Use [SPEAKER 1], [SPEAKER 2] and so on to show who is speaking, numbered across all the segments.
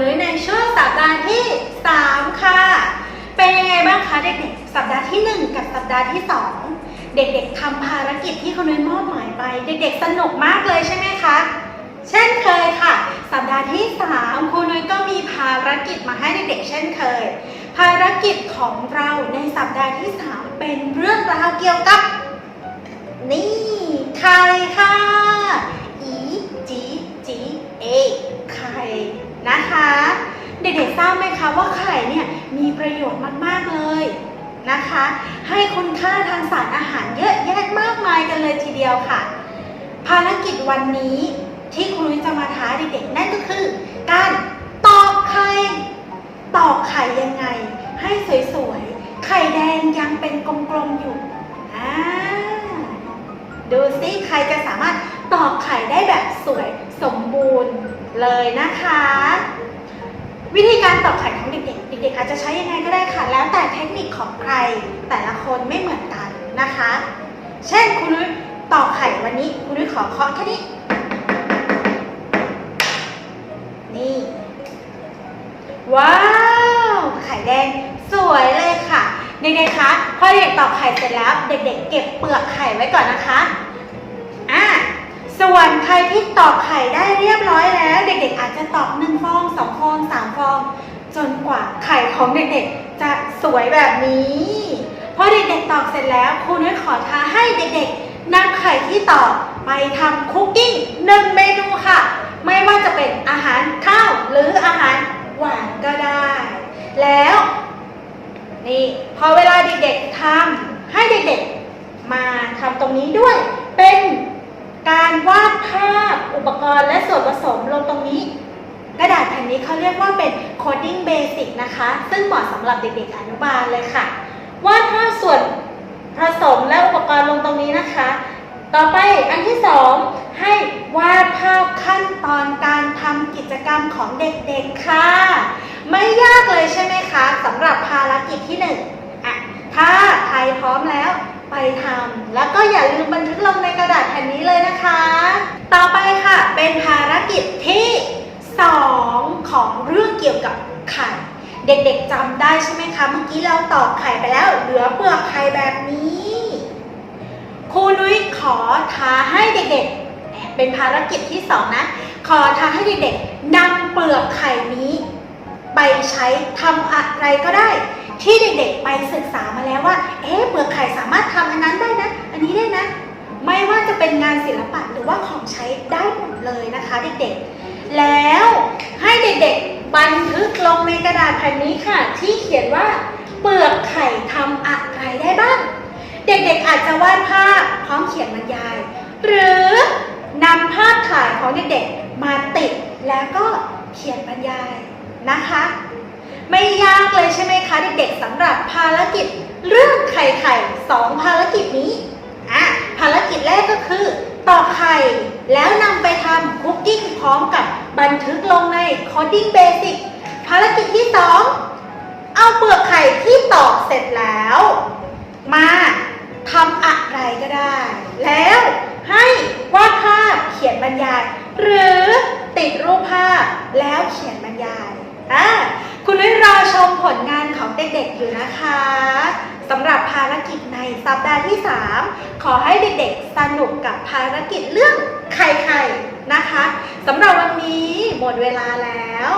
[SPEAKER 1] นุ้ยในช่วงสัปดาห์ที่ 3 ค่ะ เป็นยังไงบ้างคะเด็กๆสัปดาห์ที่ 1 กับสัปดาห์ที่ 2 เด็กๆทำภารกิจที่คุณนุ้ยมอบหมายไป เด็กๆสนุกมากเลยใช่ไหมคะ เช่นเคยค่ะ สัปดาห์ที่ 3 คุณนุ้ยก็มีภารกิจมาให้เด็กๆเช่นเคย ภารกิจของเราในสัปดาห์ที่ 3 เป็นเรื่องราวเกี่ยวกับ นี่ ราบไหมคะว่าไข่เนี่ยมีประโยชน์มากๆเลยนะคะ ให้คุณค่าทางสารอาหารเยอะแยะมากมายกันเลยทีเดียวค่ะ ภารกิจวันนี้ที่ครูจะมาท้าเด็กๆนั่นก็คือ การตอกไข่ตอกไข่ยังไง ให้สวยๆ ไข่แดงยังเป็นกลมๆอยู่อ่าดูสิใครจะสามารถตอกไข่ได้แบบสวยสมบูรณ์เลยนะคะ วิธีการตอกไข่ของเด็กๆ เด็กๆ อาจจะใช้ยังไงก็ได้ค่ะ แล้วแต่เทคนิคของใคร แต่ละคนไม่เหมือนกันนะคะ เช่นคุณนุ้ยตอกไข่วันนี้ คุณนุ้ยขอเคาะแค่นี้ นี่ ว้าว ไข่แดงสวยเลยค่ะ เด็กๆ คะ พอเด็กตอกไข่เสร็จแล้ว เด็กๆ เก็บเปลือกไข่ไว้ก่อนนะคะ ส่วนใครที่ตอกไข่ได้เรียบร้อยแล้ว เด็กๆอาจจะตอกหนึ่งฟองสองฟองสามฟอง จนกว่าไข่ของเด็กๆ จะสวยแบบนี้พอเด็กๆตอกเสร็จแล้วครูนุ้ยขอท้าให้เด็กๆนำไข่ที่ตอกไปทำคุกกิ้งหนึ่งเมนูค่ะ ไม่ว่าจะเป็นอาหารข้าวหรืออาหารหวานก็ได้ แล้วนี่พอเวลาเด็กๆทำให้เด็กๆ มาทำตรงนี้ด้วยเป็น การวาดภาพอุปกรณ์และส่วนผสมลงตรงนี้ กระดาษแผ่นนี้เขาเรียกว่าเป็น coding basic นะคะ ซึ่งเหมาะสำหรับเด็กๆอนุบาลเลยค่ะ วาดภาพส่วนผสมและอุปกรณ์ลงตรงนี้นะคะ ต่อไปอันที่สองให้วาดภาพขั้นตอนการทำกิจกรรมของเด็กๆค่ะ ไม่ยากเลยใช่ไหมคะสำหรับภารกิจที่หนึ่งอะถ้าใครพร้อมแล้วไปทำแล้วก็อย่าลืมบันทึกลงในกราษแผ่นนี้เลยนะคะ ต่อไปค่ะเป็นภาร กิจที่สองของเรื่องเกี่ยวกับไข่ เด็กๆจำได้ใช่ไหมคะ เมื่อกี้เราตอกไข่ไปแล้ว เหลือเปลือกไข่แบบนี้ครูนุ้ยขอท้าให้เด็กๆ เป็นภารกิจที่สองนะ ขอท้าให้เด็กๆนำเปลือกไข่นี้ ไปใช้ทำอะไรก็ได้ ที่เด็กๆ ไปศึกษามาแล้วว่า เอ๊ะเปลือกไข่สามารถทำอันนั้นได้นะ อันนี้ได้นะ ไม่ว่าจะเป็นงานศิลปะหรือว่าของใช้ได้หมดเลยนะคะเด็กๆ แล้วให้เด็กๆ บันทึกลงในกระดาษแผ่นนี้ค่ะ ที่เขียนว่าเปลือกไข่ทำอะไรได้บ้าง เด็กๆอาจจะวาดภาพพร้อมเขียนบรรยาย หรือนำภาพถ่ายของเด็กๆ มาติดแล้วก็เขียนบรรยายนะคะ ไม่ยากเลยใช่ไหมคะเด็กๆสำหรับภารกิจเรื่องไข่ไข่สองภารกิจนี้อะภารกิจแรกก็คือตอกไข่แล้วนำไปทำคุกกิ้งพร้อมกับบันทึกลงใน Coding Basic ภารกิจที่สองเอาเปลือกไข่ที่ตอกเสร็จแล้ว มาทำอะไรก็ได้ แล้วให้วาดภาพเขียนบรรยาย หรือติดรูปภาพแล้วเขียนบรรยายอะคุณนุ้ยรอชมผลงานของเด็กๆอยู่นะคะ สำหรับภารกิจในสัปดาห์ที่ 3 ขอให้เด็กๆ สนุกกับภารกิจเรื่องไข่ๆนะคะสำหรับวันนี้หมดเวลาแล้ว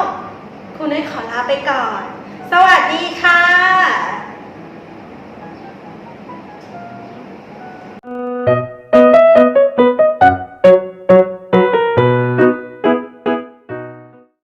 [SPEAKER 1] คุณนุ้ยขอลาไปก่อน สวัสดีค่ะ